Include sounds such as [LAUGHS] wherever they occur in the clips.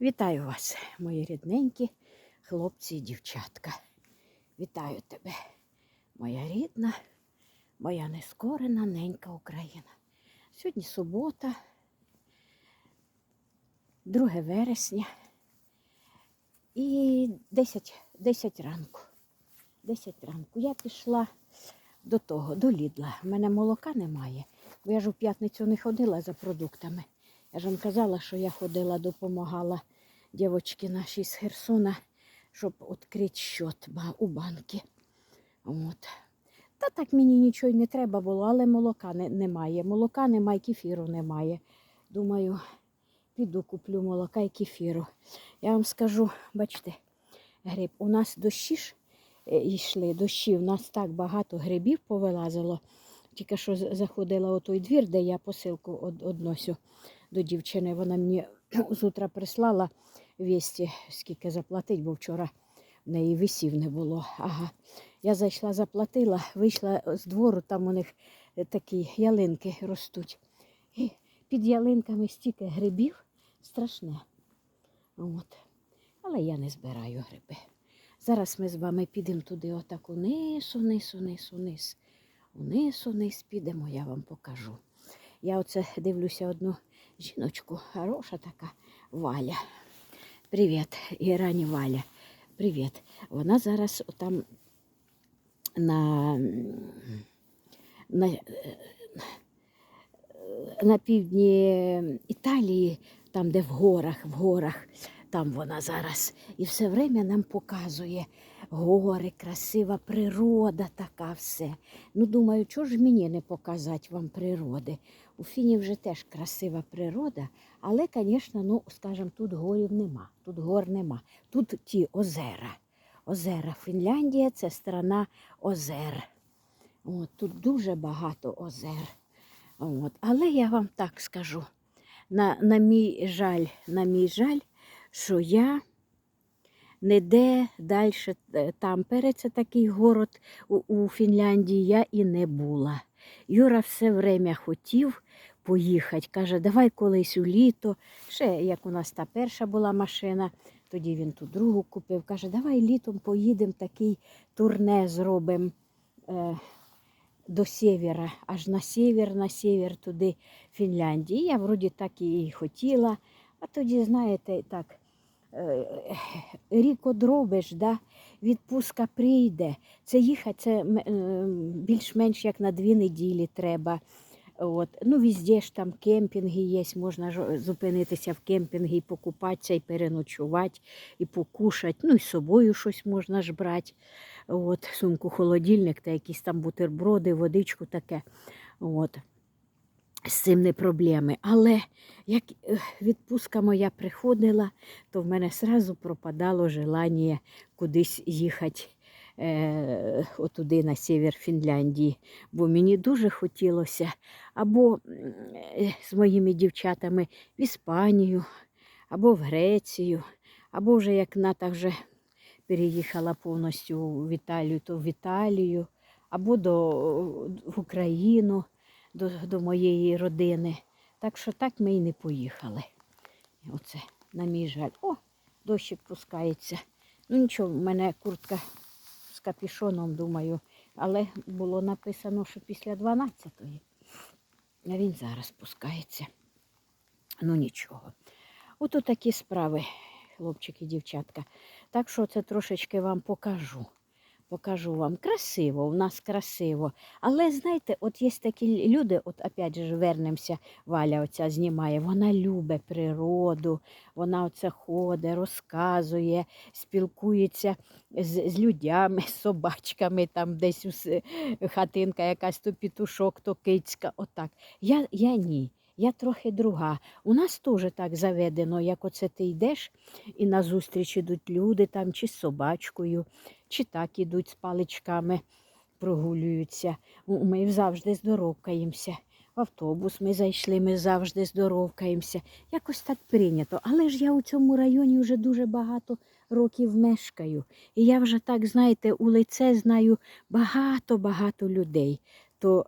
Вітаю вас, мої рідненькі хлопці і дівчатка. Вітаю тебе, моя рідна, моя нескорена ненька Україна. Сьогодні субота, 2 вересня і 10, 10 ранку. 10 ранку. Я пішла до того, до Лідла. У мене молока немає, бо я ж у п'ятницю не ходила за продуктами. Я ж вам казала, що я ходила, допомагала дівчинці нашій з Херсона, щоб відкрити счет у банки. От. Та так мені нічого не треба було, але молока не, немає. Молока немає, кефіру немає. Думаю, піду куплю молока і кефіру. Я вам скажу, бачите, гриб, у нас дощі ж е, йшли, дощі, у нас так багато грибів повилазило. Тільки що заходила у той двір, де я посилку од- односю до дівчини. Вона мені [CLEARS THROAT] з прислала вісті, скільки заплатить, бо вчора в неї висів не було. Ага. Я зайшла, заплатила, вийшла з двору, там у них е, такі ялинки ростуть. І під ялинками стільки грибів страшне. От. Але я не збираю гриби. Зараз ми з вами підемо туди, отак униз, униз, униз, униз. Униз, униз підемо, я вам покажу. Я оце дивлюся одну жіночку, хороша така Валя. Привіт, Ірані Валя. Привіт. Вона зараз там на, на, на півдні Італії, там, де в горах, в горах, там вона зараз. І все время нам показує гори, красива природа, така все. Ну, думаю, чого ж мені не показати вам природи? У Фіні вже теж красива природа, але, звісно, ну, скажімо, тут горів нема, тут гор нема. Тут ті озера. Озера. Фінляндія це страна озер. От, тут дуже багато озер. От. Але я вам так скажу, на, на мій жаль, на мій жаль, що я ніде далі, Тампере, це такий город у, Фінляндії, я і не була. Юра все время хотів поїхати. Каже, давай колись у літо. Ще як у нас та перша була машина, тоді він ту другу купив. Каже, давай літом поїдемо, такий турне зробимо е, до севера, аж на север, на север туди Фінляндії. Я вроді так і хотіла. А тоді, знаєте, так, е, рік одробиш, да? відпустка прийде. Це їхати це е, більш-менш як на дві неділі треба. От. Ну, везде ж там кемпінги є, можна зупинитися в кемпінгі, і покупатися, і переночувати, і покушати. Ну, і з собою щось можна ж брати. От, сумку, холодильник та якісь там бутерброди, водичку таке. От. З цим не проблеми. Але як відпустка моя приходила, то в мене одразу пропадало желання кудись їхати е, отуди на север Фінляндії. Бо мені дуже хотілося або е, з моїми дівчатами в Іспанію, або в Грецію, або вже як Ната вже переїхала повністю в Італію, то в Італію, або до, в Україну, до, до моєї родини. Так що так ми і не поїхали. Оце, на мій жаль. О, дощик пускається. Ну нічого, в мене куртка з капішоном, думаю, але було написано, що після 12-ї. А він зараз пускається. Ну нічого. Ото такі справи, хлопчики, дівчатка. Так що це трошечки вам покажу. Покажу вам. Красиво, у нас красиво. Але знаєте, от є такі люди, от опять же вернемося, Валя оця знімає, вона любить природу, вона оце ходить, розказує, спілкується з, з людьми, з собачками, там десь хатинка якась, то пітушок, то кицька. Отак. Я, я ні. Я трохи друга. У нас теж так заведено, як оце ти йдеш, і назустріч ідуть люди там, чи з собачкою, чи так ідуть з паличками, прогулюються. Ми завжди здоровкаємося. В автобус ми зайшли, ми завжди здоровкаємося. Якось так прийнято. Але ж я у цьому районі вже дуже багато років мешкаю. І я вже так, знаєте, у лице знаю багато-багато людей. То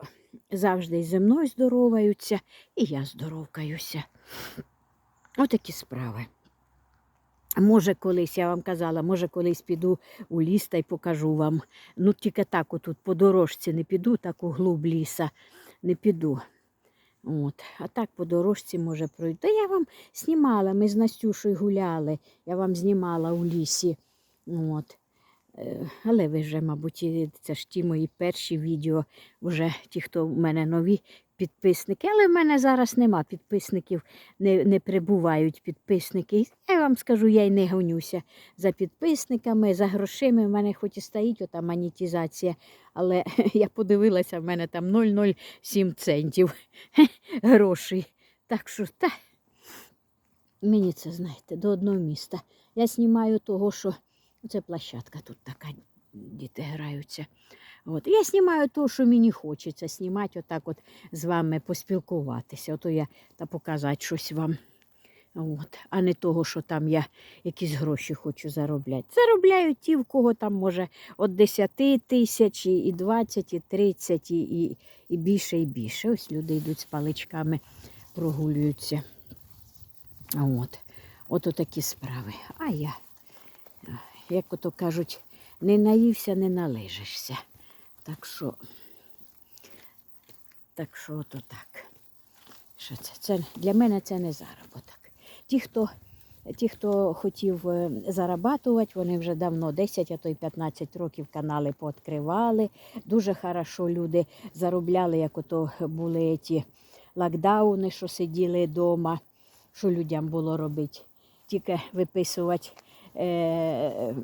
завжди зі мною здороваються, і я здоровкаюся. Отакі справи. Може, колись, я вам казала, може, колись піду у ліс та й покажу вам. Ну, тільки так отут по дорожці не піду, так у глуб ліса не піду. От. А так по дорожці може пройти. Та я вам знімала, ми з Настюшою гуляли, я вам знімала у лісі. От. Але ви вже, мабуть, це ж ті мої перші відео, вже ті, хто в мене нові підписники. Але в мене зараз нема підписників, не, не прибувають підписники. Я вам скажу, я й не гонюся за підписниками, за грошима. В мене хоч і стоїть ота монетизація, але [LAUGHS] я подивилася, в мене там 0,07 центів [LAUGHS] грошей. Так що, та, мені це, знаєте, до одного міста. Я знімаю того, що це площадка тут така, діти граються. От. Я знімаю те, що мені хочеться знімати, отак от з вами поспілкуватися. Ото я та показати щось вам. От. А не того, що там я якісь гроші хочу заробляти. Заробляють ті, в кого там може від 10 тисяч, і і 20, і 30, і, і, більше, і більше. Ось люди йдуть з паличками, прогулюються. От. Ото такі справи. А я, як ото кажуть, не наївся, не належишся. Так що, так що ото так. Що це? це? Для мене це не заробіток. Ті, хто, ті, хто хотів е, зарабатувати, вони вже давно 10, а то й 15 років канали пооткривали. Дуже хорошо люди заробляли, як ото були ті локдауни, що сиділи вдома, що людям було робити. Тільки виписувати е,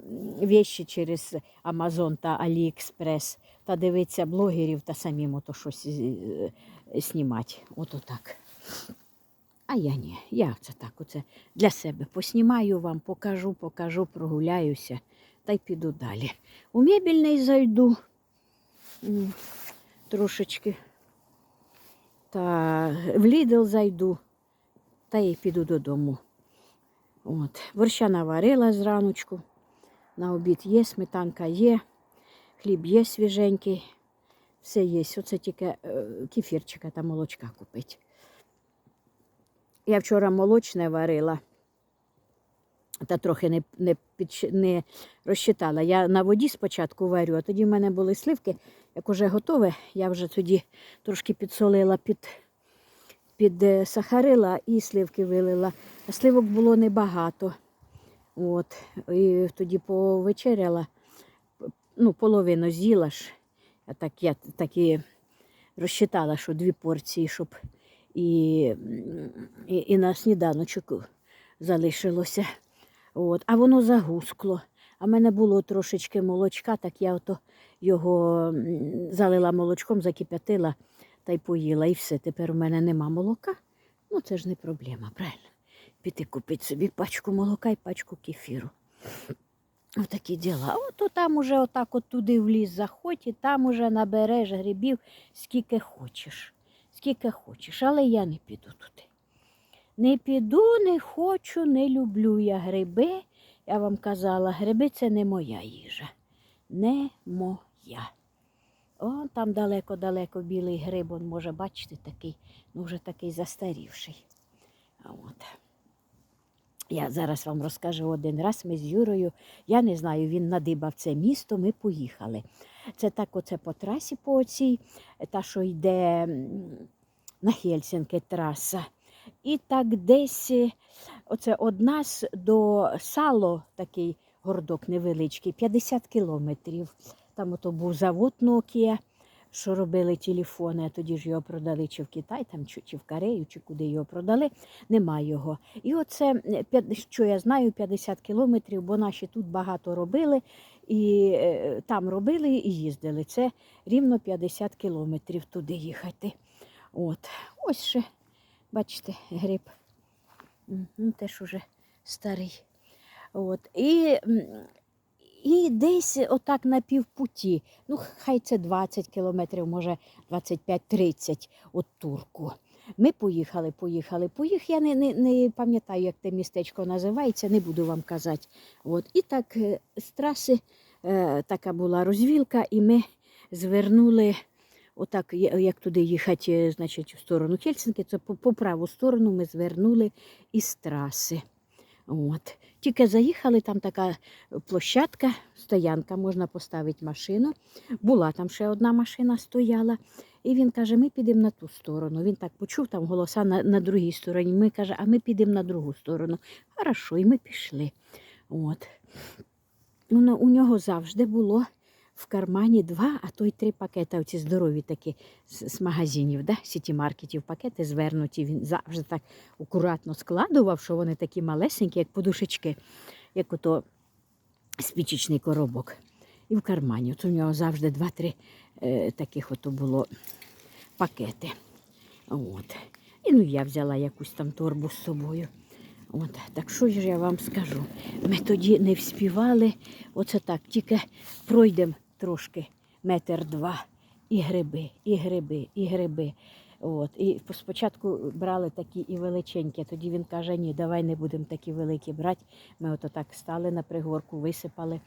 через Амазон та Аліекспрес, та дивитися блогерів та самим ото щось е, знімати. Ото так. А я ні, я це так оце для себе поснімаю вам, покажу, покажу, прогуляюся та й піду далі. У мебільний зайду трошечки. Та в Лідл зайду та й піду додому. От. Борща наварила зраночку. На обід є, сметанка є, хліб є свіженький. Все є. Оце тільки е, кефірчика та молочка купити. Я вчора молочне варила, та трохи не, не, не розчитала. Я на воді спочатку варю, а тоді в мене були сливки. Як уже готове, я вже тоді трошки підсолила, під, підсахарила і сливки вилила. Сливок було небагато. От. І тоді повечеряла, ну, половину з'їла ж. А так я так і розчитала, що дві порції, щоб і, і, і на сніданочок залишилося. От. А воно загускло. А в мене було трошечки молочка, так я ото його залила молочком, закип'ятила та й поїла. І все. Тепер у мене нема молока. Ну це ж не проблема, правильно? Піти купити собі пачку молока і пачку кефіру. [CLEARS THROAT] Отакі діла. Ото там уже отак от туди в ліс заходь, і там уже набереш грибів скільки хочеш. Скільки хочеш, але я не піду туди. Не піду, не хочу, не люблю я гриби. Я вам казала, гриби це не моя їжа. Не моя. О, там далеко-далеко білий гриб, он може бачити такий, ну вже такий застарівший. От. Я зараз вам розкажу один раз. Ми з Юрою, я не знаю, він надибав це місто, ми поїхали. Це так оце по трасі по оцій, та, що йде на Хельсинки траса. І так десь е, оце од нас до сало, такий гордок невеличкий, 50 кілометрів. Там ото був завод Nokia, що робили телефони, а тоді ж його продали чи в Китай, там, чи, в Корею, чи куди його продали, нема його. І оце, е, що я знаю, 50 кілометрів, бо наші тут багато робили, і е, там робили і їздили. Це рівно 50 кілометрів туди їхати. От. Ось ще, бачите, гриб. Ну, теж уже старий. От. І, і десь отак на півпуті, ну хай це 20 кілометрів, може 25-30 от турку. Ми поїхали, поїхали, поїхали. Я не, не, не пам'ятаю, як те містечко називається, не буду вам казати. От. І так е, з траси е, така була розвілка, і ми звернули, отак, як туди їхати, е, значить, в сторону Хельсинки, це по, по праву сторону ми звернули із траси. От. Тільки заїхали, там така площадка, стоянка, можна поставити машину. Була там ще одна машина стояла. І він каже, ми підемо на ту сторону. Він так почув там голоса на, на другій стороні. Ми каже, а ми підемо на другу сторону. Хорошо, і ми пішли. От. Ну, у нього завжди було в кармані два, а то й три пакети, оці здорові такі з, магазинів, да? сіті-маркетів, пакети звернуті. Він завжди так акуратно складував, що вони такі малесенькі, як подушечки, як ото спічечний коробок. І в кармані. От у нього завжди два-три е, таких ото було пакети. От. І ну я взяла якусь там торбу з собою. От, так що ж я вам скажу? Ми тоді не вспівали, оце так, тільки пройдемо трошки метр два, і гриби, і гриби, і гриби. От. І спочатку брали такі і величенькі, тоді він каже, ні, давай не будемо такі великі брати. Ми ото так стали на пригорку, висипали,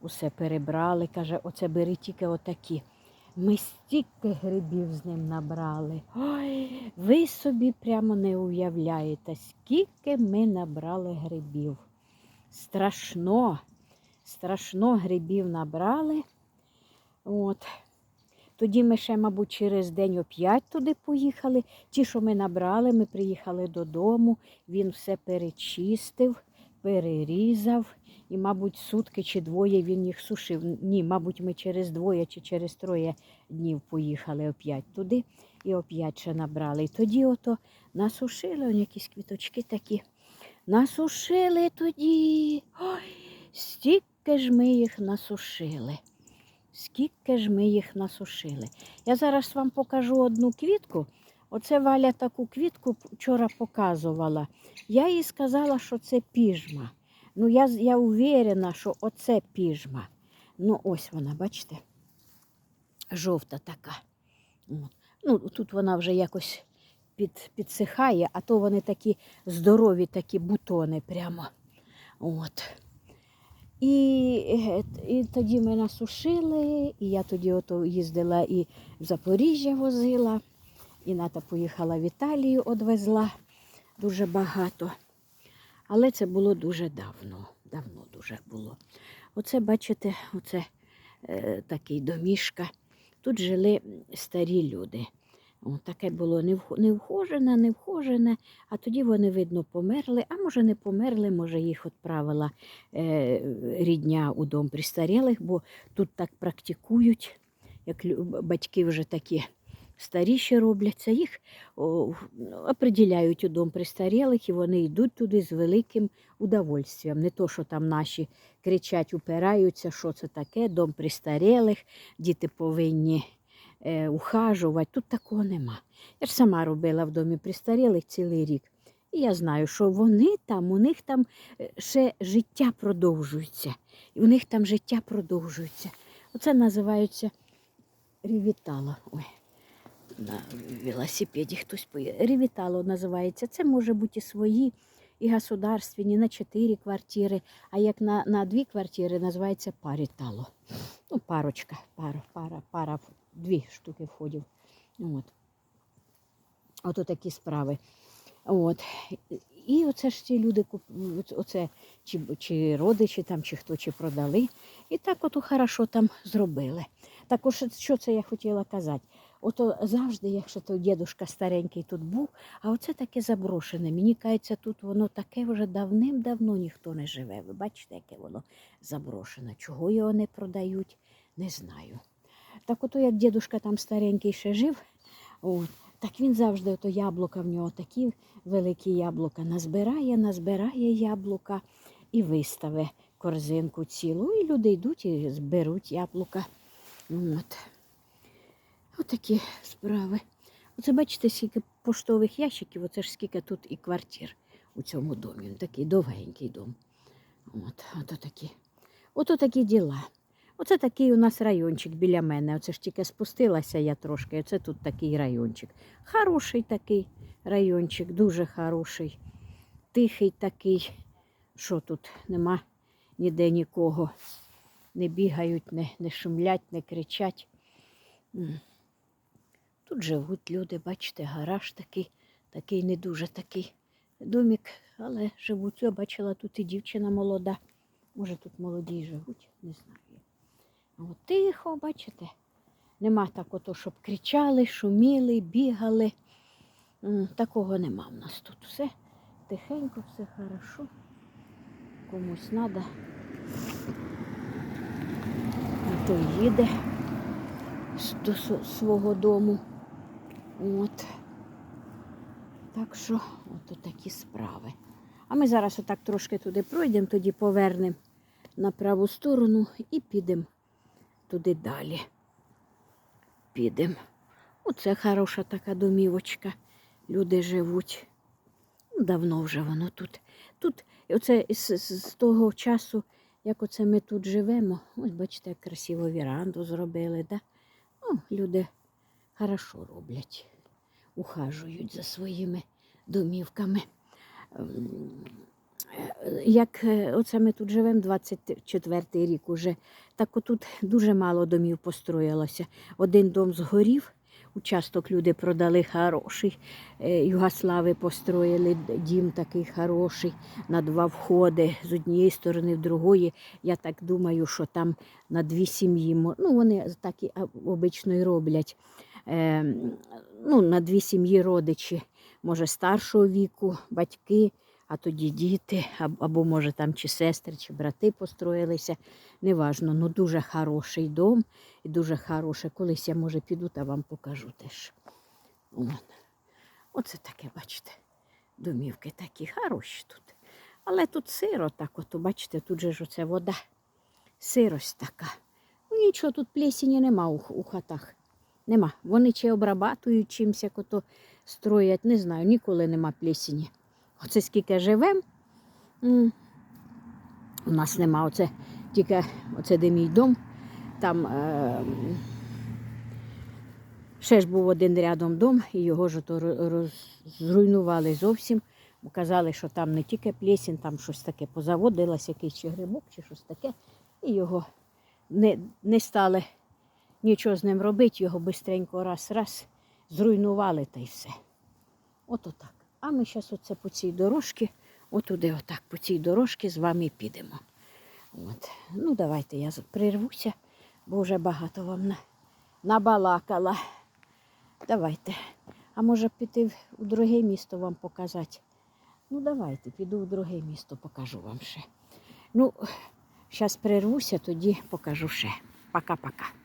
усе перебрали. Каже, оце бери тільки отакі. Ми стільки грибів з ним набрали. Ой, ви собі прямо не уявляєте, скільки ми набрали грибів. Страшно, страшно грибів набрали. От. Тоді ми ще, мабуть, через день оп'ять туди поїхали. Ті, що ми набрали, ми приїхали додому, він все перечистив, перерізав. І, мабуть, сутки чи двоє він їх сушив. Ні, мабуть, ми через двоє чи через троє днів поїхали оп'ять туди і оп'ять ще набрали. І тоді ото насушили, он якісь квіточки такі. Насушили тоді. Ой, стільки ж ми їх насушили. Скільки ж ми їх насушили. Я зараз вам покажу одну квітку. Оце Валя таку квітку вчора показувала. Я їй сказала, що це піжма. Ну, я, я уверена, що оце піжма. Ну, ось вона, бачите? Жовта така. Ну, тут вона вже якось під, підсихає, а то вони такі здорові, такі бутони прямо. От. І, е, і тоді ми насушили, і я тоді ото їздила і в Запоріжжя возила, і Ната поїхала в Італію, одвезла дуже багато. Але це було дуже давно. Давно дуже було. Оце, бачите, оце е, такий домішка. Тут жили старі люди. О, таке було невхожене, невхожене, а тоді вони, видно, померли, а може не померли, може їх відправила е, рідня у дом престарілих, бо тут так практикують, як батьки вже такі старіші робляться, їх о, определяють у дом престарілих, і вони йдуть туди з великим удовольствием. Не то, що там наші кричать, упираються, що це таке, дом престарілих, діти повинні е, ухажувати. Тут такого нема. Я ж сама робила в домі престарілих цілий рік. І я знаю, що вони там, у них там е, ще життя продовжується. І у них там життя продовжується. Оце називається ревітало. Ой, на велосипеді хтось поїде. Ревітало називається. Це може бути і свої, і государственні, на чотири квартири, а як на, на дві квартири називається парітало. Ну, парочка, пара, пара, пара, дві штуки входів. От. Ото такі справи. От. І оце ж ці люди, куп- оце, чи, чи родичі там, чи хто чи продали. І так ото хорошо там зробили. Також що це я хотіла казати? Ото завжди, якщо то дідушка старенький тут був, а оце таке заброшене. Мені кажеться, тут воно таке вже давним-давно ніхто не живе. Ви бачите, яке воно заброшене. Чого його не продають, не знаю. Так ото як дідушка там старенький ще жив, от, так він завжди ото яблука в нього такі великі яблука назбирає, назбирає яблука і виставе корзинку цілу. І люди йдуть і зберуть яблука. От. Отакі справи. Оце бачите, скільки поштових ящиків, оце ж скільки тут і квартир у цьому домі. Він такий довгенький дом. От, ото такі. Ото такі діла. Оце такий у нас райончик біля мене. Оце ж тільки спустилася я трошки. Оце тут такий райончик. Хороший такий райончик, дуже хороший. Тихий такий. Що тут нема ніде нікого. Не бігають, не, не шумлять, не кричать. Тут живуть люди, бачите, гараж такий, такий не дуже такий домик, але живуть. Я бачила тут і дівчина молода. Може, тут молоді живуть, не знаю. Тихо, бачите, нема так ото, щоб кричали, шуміли, бігали. Такого нема в нас тут. Все тихенько, все хорошо. Комусь треба. А то їде до свого дому. От. Так що, от такі справи. А ми зараз отак трошки туди пройдемо, тоді повернемо на праву сторону і підемо туди далі. Підемо. Оце хороша така домівочка. Люди живуть. Ну, Давно вже воно тут. Тут оце з, з, того часу, як оце ми тут живемо, ось бачите, як красиво віранду зробили. Да? Ну, люди хорошо роблять, ухажують за своїми домівками. Ем, Як оце ми тут живемо 24-й рік уже, так отут дуже мало домів построїлося. Один дом згорів, участок люди продали хороший. Е, Югослави построїли дім такий хороший на два входи з однієї сторони, в другої. Я так думаю, що там на дві сім'ї. Ну, вони так і обично і роблять. Е, ну, на дві сім'ї родичі, може, старшого віку, батьки, а тоді діти, або, може, там чи сестри, чи брати построїлися. Неважно, ну дуже хороший дом і дуже хороше. Колись я, може, піду та вам покажу теж. От. Оце таке, бачите, домівки такі хороші тут. Але тут сиро так, от, бачите, тут же ж оце вода. Сирость така. Ну нічого, тут плесені нема у, у хатах. Нема. Вони чи обрабатують чимось, як ото строять, не знаю, ніколи нема плесені. Оце скільки живем. м, У нас нема оце тільки оце де мій дом. Там е, ще ж був один рядом дом, і його ж ото ро- зруйнували зовсім. Казали, що там не тільки плесінь, там щось таке позаводилось, якийсь чи грибок, чи щось таке. І його не, не стали нічого з ним робити, його бистренько раз-раз зруйнували та й все. От отак. А ми зараз оце по цій дорожці, отуди, отак, по цій дорожці з вами підемо. От. Ну, давайте я прирвуся, бо вже багато вам набалакала. Давайте. А може піти у друге місто вам показати? Ну, давайте, піду в друге місто, покажу вам ще. Ну, зараз прирвуся, тоді покажу ще. Пока-пока.